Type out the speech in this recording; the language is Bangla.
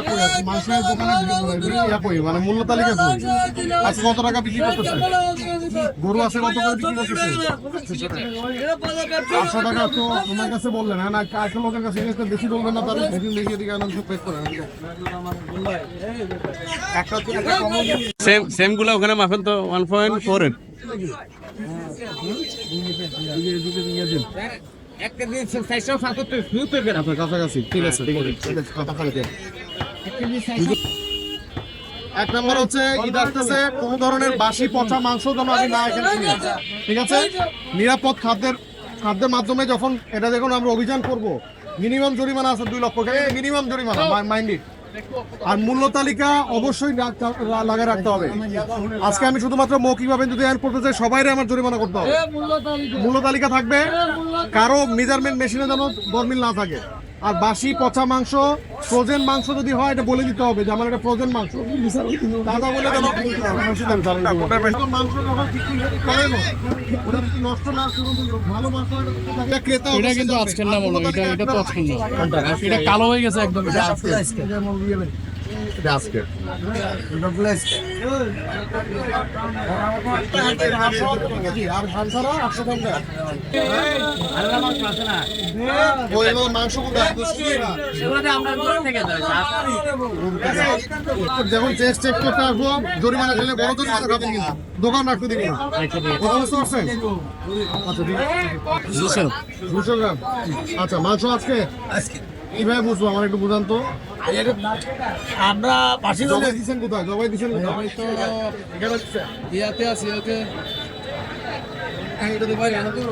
কই মাংসের দোকানে কই? মানে মূল্য তালিকা কই? আজকে কত টাকা বিক্রি করতেছে? গরু আছে কত করে বিক্রি করতেছে? পাঁচশো টাকা তো তোমার কাছে বললেন হ্যাঁ না কাছে লোকের কাছে জিনিসটা বেশি বলবেন না তাহলে দেখুন দেখি এদিকে আনন্দ পেট করে একটা তো একটা কমন সেম সেমগুলো ওখানে মাপেন তো ওয়ান পয়েন্ট ফোর এর। আপনার কাছাকাছি। ঠিক আছে ঠিক আছে। এক নম্বর হচ্ছে ঈদ আসতেছে কোন ধরনের বাসি পচা মাংস যেন আমি না এখানে। ঠিক আছে? নিরাপদ খাদ্যের খাদ্যের মাধ্যমে যখন এটা দেখুন আমরা অভিযান করব। মিনিমাম জরিমানা আছে দুই লক্ষ মিনিমাম জরিমানা মাইন্ডেড আর মূল্য তালিকা অবশ্যই লাগিয়ে রাখতে হবে। আজকে আমি শুধুমাত্র মৌখিকভাবে যদি আইন করতে চাই সবাইরে আমার জরিমানা করতে হবে। মূল্য তালিকা। থাকবে কারও মেজারমেন্ট মেশিনে যেন গরমিল না থাকে। আর বাসি পচা মাংস ফ্রোজেন মাংস যদি হয় এটা বলে দিতে হবে যে আমার এটা ফ্রোজেন মাংস। দাদা বলে এটা কিন্তু আজকের না এটা কালো হয়ে গেছে একদম এটা আজকে? যখন চেক চেক করতে আসব। জরিমানা খেলে বড় জরিমানা খাবেন দোকান রাখতে দিবেন কথা বুঝতে পারছেন? আচ্ছা দুশো গ্রাম। আচ্ছা মাংস আজকে? কীভাবে বুঝব আমার একটু বুঝান তো। আমরা পাশে জবাই দিচ্ছেন কোথায়? জবাই দিচ্ছেন কোথায়? তো ইয়াতে আছে ইয়াতে। হ্যাঁ, এটা তো বাইরে, এটা তো